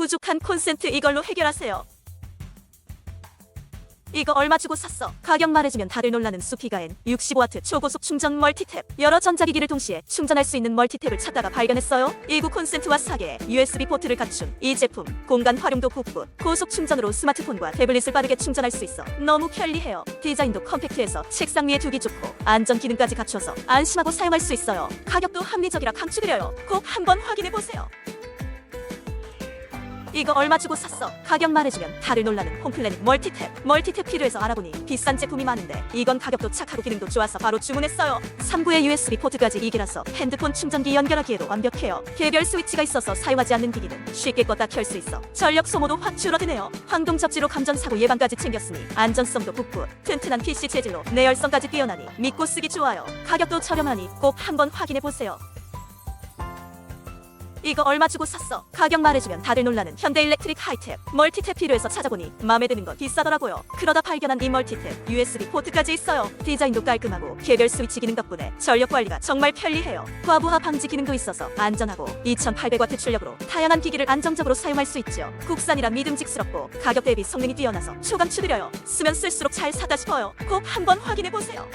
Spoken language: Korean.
부족한 콘센트 이걸로 해결하세요. 이거 얼마 주고 샀어? 가격 말해주면 다들 놀라는 수피가엔 65W 초고속 충전 멀티탭. 여러 전자기기를 동시에 충전할 수 있는 멀티탭을 찾다가 발견했어요. 1구 콘센트와 4개의 USB 포트를 갖춘 이 제품 공간 활용도 굽고 고속 충전으로 스마트폰과 태블릿을 빠르게 충전할 수 있어 너무 편리해요. 디자인도 컴팩트해서 책상 위에 두기 좋고 안전 기능까지 갖춰서 안심하고 사용할 수 있어요. 가격도 합리적이라 강추드려요. 꼭 한번 확인해보세요 이거 얼마 주고 샀어? 가격 말해주면 다들 놀라는 홈플래닛 멀티탭. 멀티탭 필요해서 알아보니 비싼 제품이 많은데 이건 가격도 착하고 기능도 좋아서 바로 주문했어요. 3구의 USB 포트까지 2개라서 핸드폰 충전기 연결하기에도 완벽해요. 개별 스위치가 있어서 사용하지 않는 기기는 쉽게 껐다 켤 수 있어 전력 소모도 확 줄어드네요. 황동 접지로 감전 사고 예방까지 챙겼으니 안전성도 붙고 튼튼한 PC 재질로 내열성까지 뛰어나니 믿고 쓰기 좋아요. 가격도 저렴하니 꼭 한번 확인해 보세요. 이거 얼마 주고 샀어? 가격 말해주면 다들 놀라는 현대 일렉트릭 하이탭 멀티탭 필요해서 찾아보니 마음에 드는 건 비싸더라고요. 그러다 발견한 이 멀티탭 USB 포트까지 있어요. 디자인도 깔끔하고 개별 스위치 기능 덕분에 전력 관리가 정말 편리해요. 과부하 방지 기능도 있어서 안전하고 2800W 출력으로 다양한 기기를 안정적으로 사용할 수 있죠. 국산이라 믿음직스럽고 가격 대비 성능이 뛰어나서 초강추드려요. 쓰면 쓸수록 잘 사다 싶어요. 꼭 한번 확인해 보세요